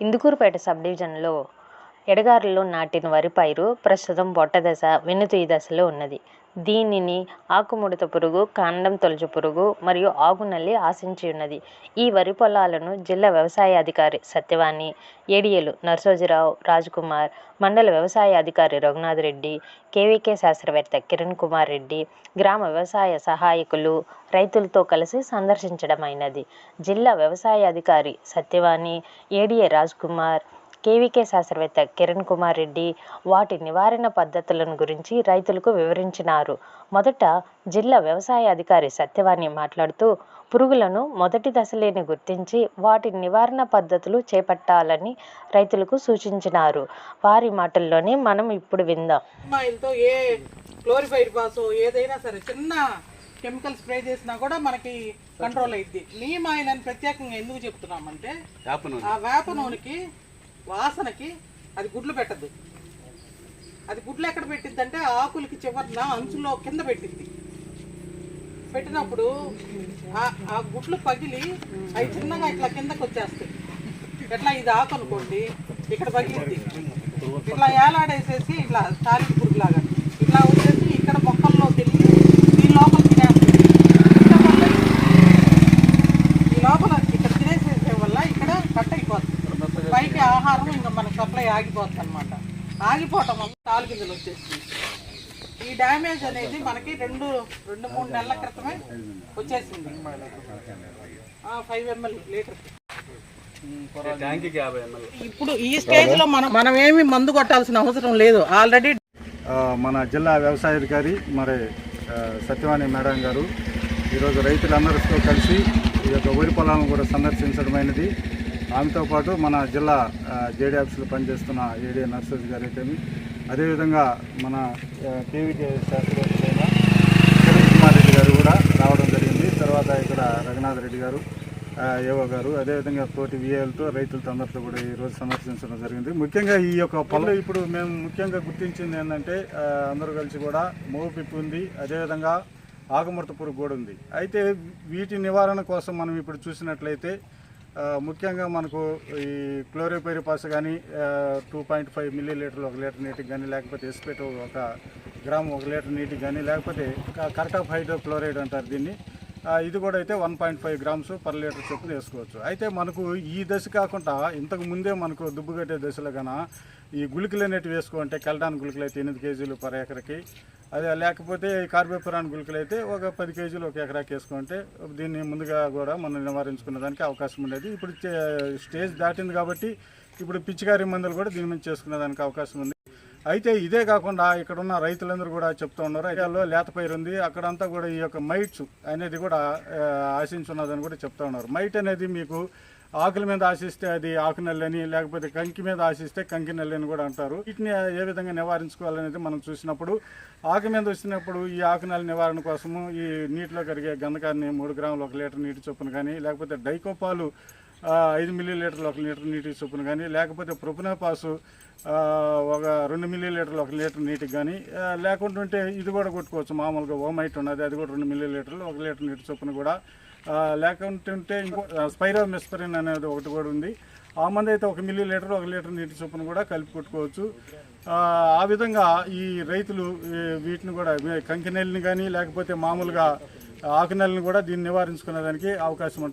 Indukurpet sub డివిజన్లో ఎడగారులో నాటిన వరి పైరు ప్రస్తుతం బొట్ట దశ వెన్నుతీయ దశలో ఉన్నది. దీనిని ఆకుముడత పురుగు కాండం తొలచు పురుగు మరియు ఆకునల్లి ఆశించి ఉన్నది. ఈ వరి పొలాలను జిల్లా వ్యవసాయ అధికారి సత్యవాణి ఏడిఏలు నరసోజీరావు రాజ్కుమార్ మండల వ్యవసాయ అధికారి రఘునాథ్ రెడ్డి కేవీకే శాస్త్రవేత్త కిరణ్ కుమార్ రెడ్డి గ్రామ వ్యవసాయ సహాయకులు రైతులతో కలిసి సందర్శించడమైనది. జిల్లా వ్యవసాయ అధికారి సత్యవాణి ఏడిఏ రాజ్కుమార్ కేవీకే శాస్త్రవేత్త కిరణ్ కుమార్ రెడ్డి వాటి నివారణ పద్ధతులను గురించి రైతులకు వివరించినారు. మొదట జిల్లా వ్యవసాయ అధికారి సత్యవాణి మాట్లాడుతూ పురుగులను మొదటి దశలేని గుర్తించి వాటి నివారణ పద్ధతులు చేపట్టాలని రైతులకు సూచించినారు. వారి మాటల్లోనే మనం ఇప్పుడు విందాం. ఏ క్లోరిఫైడ్ ఏదైనా సరే చిన్న కెమికల్ స్ప్రే చేసినా కూడా మనకి కంట్రోల్ అయింది నీమ్ ఆయిల్ అని ప్రత్యేకంగా ఎందుకు చెప్తున్నామంటే ఆ వేప నూనెకి వాసనకి అది గుడ్లు పెట్టద్దు. అది గుడ్లు ఎక్కడ పెట్టిందంటే అంటే ఆకులకి చివరిన అంచులో కింద పెట్టింది పెట్టినప్పుడు ఆ- ఆ గుడ్లు పగిలి అవి చిన్నగా ఇట్లా కిందకు వచ్చేస్తాయి. ఎట్లా ఇది ఆకు అనుకోండి ఇక్కడ పగిలింది ఇట్లా ఏలాడేసేసి ఇట్లా తాలి గుడ్లాగా ఇట్లా వచ్చేసి ఇక్కడ మొక్కల్లోకి వెళ్ళి ఈ లోపల తినేస్తుంది ఇక్కడ వల్ల ఈ లోపల ఇక్కడ తినేసేసే వల్ల ఇక్కడ కట్ అయిపోతుంది పైకి ఆహారం ఇంకా మన సప్లై ఆగిపోతుంది అనమాట ఆగిపోవటం వల్ల తాలు గింజలు వచ్చేస్తుంది ఈ డ్యామేజ్ అనేది మనకి రెండు రెండు మూడు నెలల క్రితమే వచ్చేసింది. Five ml litre. ట్యాంక్కి యాభై ఎంఎల్. ఇప్పుడు ఈ స్టేజ్లో మనం మనం ఏమి మందు కొట్టాల్సిన అవసరం లేదు. ఆల్రెడీ మన జిల్లా వ్యవసాయ అధికారి మరి సత్యవాణి మేడం గారు. ఈరోజు రైతులందరితో కలిసి ఈ యొక్క వరి పొలాలను కూడా సందర్శించడమైనది. ఆమెతో పాటు మన జిల్లా జేడీ ఆఫీసులో పనిచేస్తున్న ఏడీ నర్సరీ గారు అయితేమి అదేవిధంగా మన టీవీకే శాస్త్రవేత్తలైన కిరణ్ కుమార్ రెడ్డి గారు కూడా రావడం జరిగింది. తర్వాత ఇక్కడ రఘునాథ్ రెడ్డి గారు ఏవో గారు. అదేవిధంగా తోటి విఏలతో రైతులతో అందరితో కూడా ఈరోజు సందర్శించడం జరిగింది. ముఖ్యంగా ఈ యొక్క పనులు ఇప్పుడు మేము ముఖ్యంగా గుర్తించింది ఏంటంటే అందరూ కలిసి కూడా మోవు పిప్పి ఉంది. అదేవిధంగా ఆకుముడత పురుగు ఉంది. అయితే వీటి నివారణ కోసం మనం ఇప్పుడు చూసినట్లయితే ముఖ్యంగా మనకు ఈ క్లోరోపైరిపాస్ కానీ టూ పాయింట్ ఫైవ్ మిల్లీ లీటర్లు ఒక లీటర్ నీటికి కానీ లేకపోతే ఎస్పేట్ ఒక గ్రామ్ ఒక లీటర్ నీటికి కానీ లేకపోతే కర్టాఫ్ హైడ్రో క్లోరైడ్ అంటారు దీన్ని. ఇది కూడా అయితే one point five grams per litre చొప్పున వేసుకోవచ్చు. అయితే మనకు ఈ దశ కాకుండా ఇంతకు ముందే మనకు దుబ్బు కట్టే దశలో కన్నా ఈ గుళికలు అనేటివి వేసుకుంటే కెల్డాన్ గుళికలు అయితే ఎనిమిది కేజీలు పర్ ఎకరకి. అదే లేకపోతే కార్బేపురాన్ గుళికలు అయితే ఒక పది కేజీలు ఒక ఎకరాకి వేసుకుంటే దీన్ని ముందుగా కూడా మనం నివారించుకునే దానికి అవకాశం ఉండేది. ఇప్పుడు స్టేజ్ దాటింది కాబట్టి ఇప్పుడు పిచ్చికారి మందులు కూడా దీని మీద చేసుకునే దానికి అవకాశం ఉంది. అయితే ఇదే కాకుండా ఇక్కడ ఉన్న రైతులందరూ కూడా చెప్తూ ఉన్నారు. ఏరియాలో లేత పైరు ఉంది. అక్కడంతా కూడా ఈ యొక్క మైట్స్ అనేది కూడా ఆశించున్నదని కూడా చెప్తా ఉన్నారు. మైట్ అనేది మీకు ఆకుల మీద ఆశిస్తే అది ఆకు నల్లని లేకపోతే కంకి మీద ఆశిస్తే కంకి నల్లని కూడా అంటారు. వీటిని ఏ విధంగా నివారించుకోవాలనేది మనం చూసినప్పుడు ఆకు మీద వచ్చినప్పుడు ఈ ఆకు నల్లి నివారణ కోసము ఈ నీటిలో కరిగే గంధకాన్ని మూడు గ్రాములు ఒక లీటర్ నీటి చొప్పున కానీ లేకపోతే డైకోపాలు ఐదు మిల్లీ లీటర్లు ఒక లీటర్ నీటి చొప్పున కానీ లేకపోతే ప్రొపనోపాసు పాసు ఒక రెండు మిల్లీ లీటర్లు ఒక లీటర్ నీటికి కానీ లేకుంటుంటే ఇది కూడా కొట్టుకోవచ్చు. మామూలుగా ఓమైట్ ఉన్నది అది కూడా రెండు మిల్లీ లీటర్లు ఒక లీటర్ నీటి చొప్పున కూడా. లేకుంటుంటే ఇంకో స్పైరో మిస్పరిన్ అనేది ఒకటి కూడా ఉంది. ఆ మంది అయితే ఒక మిల్లీ లీటర్ ఒక లీటర్ నీటి చొప్పున కూడా కలిపి కొట్టుకోవచ్చు. ఆ, విధంగా ఈ రైతులు వీటిని కూడా కంకి నెల్లిని కానీ లేకపోతే మామూలుగా ఆకు నెల్లిని కూడా దీన్ని నివారించుకునే దానికి అవకాశం ఉంటుంది.